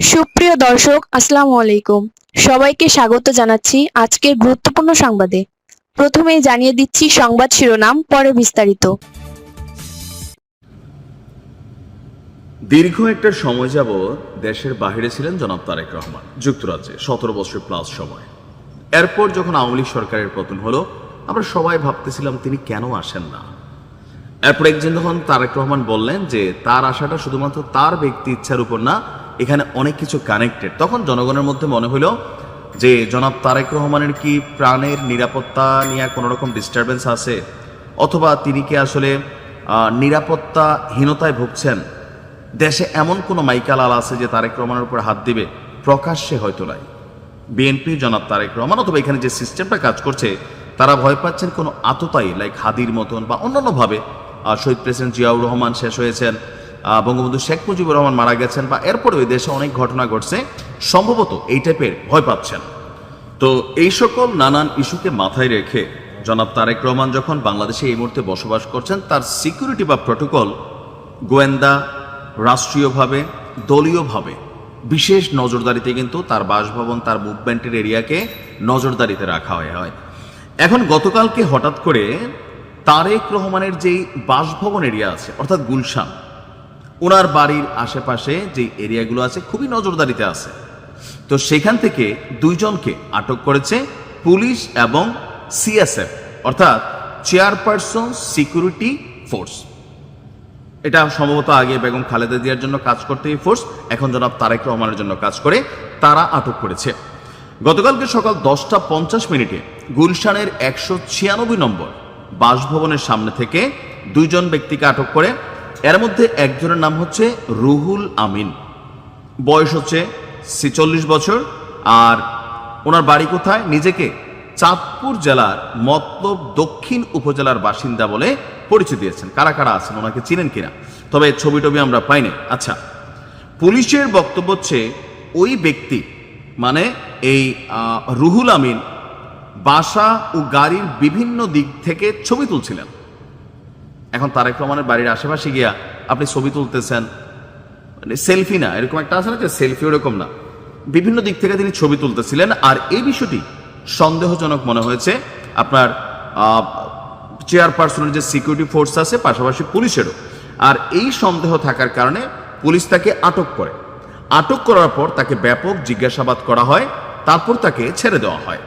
সুপ্রিয় দর্শক, আসসালামু আলাইকুম। সবাইকে স্বাগত জানাচ্ছি আজকের গুরুত্বপূর্ণ সংবাদে। প্রথমে জানিয়ে দিচ্ছি সংবাদ শিরোনাম, পরে বিস্তারিত। দীর্ঘ একটা সময় যাব দেশের বাইরে ছিলেন জনাব তারেক রহমান, যুক্তরাজ্যে, সতেরো বছর প্লাস সময়। এরপর যখন আওয়ামী লীগ সরকারের পতন হলো, আমরা সবাই ভাবতেছিলাম তিনি কেন আসেন না। এরপর একদিন যখন তারেক রহমান বললেন যে তার আশাটা শুধুমাত্র তার ব্যক্তি ইচ্ছার উপর না এখানে অনেক কিছু কানেক্টেড তখন জনগণের মধ্যে মনে হলো যে, জনাব তারেক রহমানের কি প্রাণের নিরাপত্তা নিয়ে কোনো রকম ডিস্টারবেন্স আছে? অথবা তিনি কি আসলে নিরাপত্তাহীনতায় ভুগছেন? দেশে এমন কোনো মাইকালাল আছে যে, তারেক রহমানের উপর হাত দিবে? প্রকাশ্যে হয়তো নাই। বিএনপি জনাব তারেক রহমান অথবা এখানে যে সিস্টেমটা কাজ করছে, তারা ভয় পাচ্ছেন কোনো আততায়ী লাইক হাদির মতন বা অন্যান্যভাবে। শহীদ প্রেসিডেন্ট জিয়াউর রহমান শেষ হয়েছেন। বঙ্গবন্ধু শেখ মুজিবুর রহমান মারা গেছেন বা এরপরে ওই দেশে অনেক ঘটনা ঘটছে, সম্ভবত এই টাইপের ভয় পাচ্ছেন। তো এই সকল নানান ইস্যুকে মাথায় রেখে জনাব তারেক রহমান যখন বাংলাদেশে এই মুহূর্তে বসবাস করছেন, তার সিকিউরিটি বা প্রোটোকল গোয়েন্দা রাষ্ট্রীয়ভাবে, দলীয়ভাবে, বিশেষ নজরদারিতে কিন্তু তার বাসভবন, তার মুভমেন্টের এরিয়াকে নজরদারিতে রাখা হয় হয়। এখন গতকালকে হঠাৎ করে তারেক রহমানের যেই বাসভবন এরিয়া আছে, অর্থাৎ গুলশান ওনার বাড়ির আশেপাশে যে এরিয়াগুলো আছে খুবই নজরদারিতে আছে। তো সেখান থেকে দুইজনকে আটক করেছে পুলিশ এবং সিএসএফ, অর্থাৎ চেয়ারপারসন সিকিউরিটি ফোর্স। এটা সম্ভবত আগে বেগম খালেদা জিয়ার জন্য কাজ করতে এই ফোর্স, এখন জনাব তারেক রহমানের জন্য কাজ করে তারা আটক করেছে। গতকালকে সকাল দশটা পঞ্চাশ মিনিটে গুলশানের একশো ছিয়ানব্বই নম্বর বাসভবনের সামনে থেকে দুইজন ব্যক্তিকে আটক করে এর মধ্যে একজনের নাম হচ্ছে রুহুল আমিন। বয়স হচ্ছে ছেচল্লিশ বছর, আর ওনার বাড়ি কোথায়? নিজেকে চাঁদপুর জেলার মতলব দক্ষিণ উপজেলার বাসিন্দা বলে পরিচয় দিয়েছেন। কারা কারা আছেন? ওনাকে চিনেন কিনা? তবে ছবি টবি আমরা পাইনি আচ্ছা পুলিশের বক্তব্য হচ্ছে ওই ব্যক্তি মানে এই রুহুল আমিন, বাসা ও গাড়ির বিভিন্ন দিক থেকে ছবি তুলছিলেন। এখন তারেক রহমানের বাড়ির আশেপাশে গিয়া আপনি ছবি তুলতেছেন। মানে সেলফি না, এরকম একটা আছে না যে সেলফি ওরকম না। বিভিন্ন দিক থেকে তিনি ছবি তুলতেছিলেন আর এই বিষয়টি সন্দেহজনক মনে হয়েছে। আপনার চেয়ারপারসনের যে সিকিউরিটি ফোর্স আছে, পাশাপাশি পুলিশেরও। আর এই সন্দেহ থাকার কারণে পুলিশ তাকে আটক করে। আটক করার পর তাকে ব্যাপক জিজ্ঞাসাবাদ করা হয়, তারপর তাকে ছেড়ে দেওয়া হয়।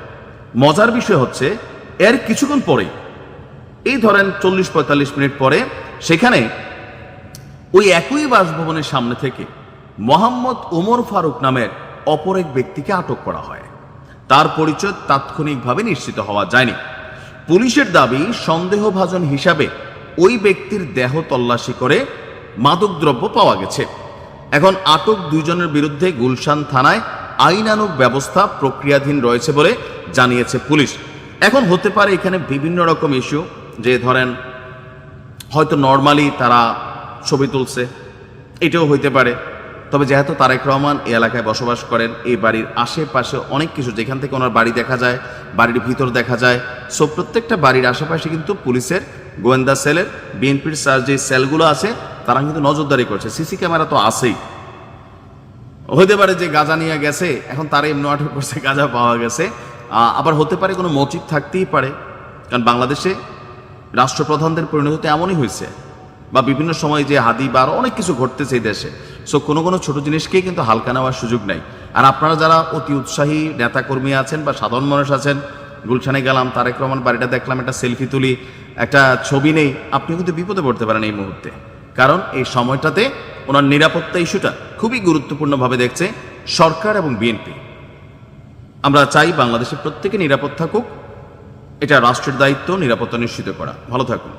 মজার বিষয় হচ্ছে, এর কিছুক্ষণ পরেই এই ধরেন চল্লিশ পঁয়তাল্লিশ মিনিট পরে সেখানে ওই একই বাসভবনের সামনে থেকে মোহাম্মদ ওমর ফারুক নামের অপর এক ব্যক্তিকে আটক করা হয়। তার পরিচয় তাৎক্ষণিকভাবে নিশ্চিত হওয়া যায়নি। পুলিশের দাবি, সন্দেহভাজন হিসাবে ওই ব্যক্তির দেহ তল্লাশি করে মাদকদ্রব্য পাওয়া গেছে। এখন আটক দুইজনের বিরুদ্ধে গুলশান থানায় আইনানুগ ব্যবস্থা প্রক্রিয়াধীন রয়েছে বলে জানিয়েছে পুলিশ। এখন হতে পারে এখানে বিভিন্ন রকম ইস্যু যে ধরেন, হয়তো নর্মালি তারা ছবি তুলছে, এটাও হইতে পারে। তবে যেহেতু তারেক রহমান এই এলাকায় বসবাস করেন, এই বাড়ির আশেপাশে অনেক কিছু, যেখান থেকে ওনার বাড়ি দেখা যায়, বাড়ির ভিতর দেখা যায়। সো প্রত্যেকটা বাড়ির আশেপাশে কিন্তু পুলিশের, গোয়েন্দা সেলের, বিএনপির স্যার যে সেলগুলো আছে, তারা কিন্তু নজরদারি করছে। সিসি ক্যামেরা তো আছেই। হইতে পারে যে গাঁজা নিয়ে গেছে, এখন তারা এমনি আটক করছে, গাঁজা পাওয়া গেছে। আবার হতে পারে কোনো মোটিভ থাকতেই পারে। কারণ বাংলাদেশে রাষ্ট্রপ্রধানদের পরিণতি এমনই হয়েছে বা বিভিন্ন সময় যে হাদি বা আরও অনেক কিছু ঘটতেছে এই দেশে। সো কোনো কোনো ছোট জিনিসকেই কিন্তু হালকা নেওয়ার সুযোগ নাই। আর আপনারা যারা অতি উৎসাহী নেতাকর্মী আছেন বা সাধারণ মানুষ আছেন, গুলশানে গেলাম, তারেক রহমান বাড়িটা দেখলাম, একটা সেলফি তুলি, একটা ছবি নেই, আপনি কিন্তু বিপদে পড়তে পারেন এই মুহূর্তে। কারণ এই সময়টাতে ওনার নিরাপত্তা ইস্যুটা খুবই গুরুত্বপূর্ণভাবে দেখছে সরকার এবং বিএনপি। আমরা চাই বাংলাদেশের প্রত্যেকে নিরাপদ থাকুক এটা রাষ্ট্রের দায়িত্ব নিরাপত্তা নিশ্চিত করা। ভালো থাকুন।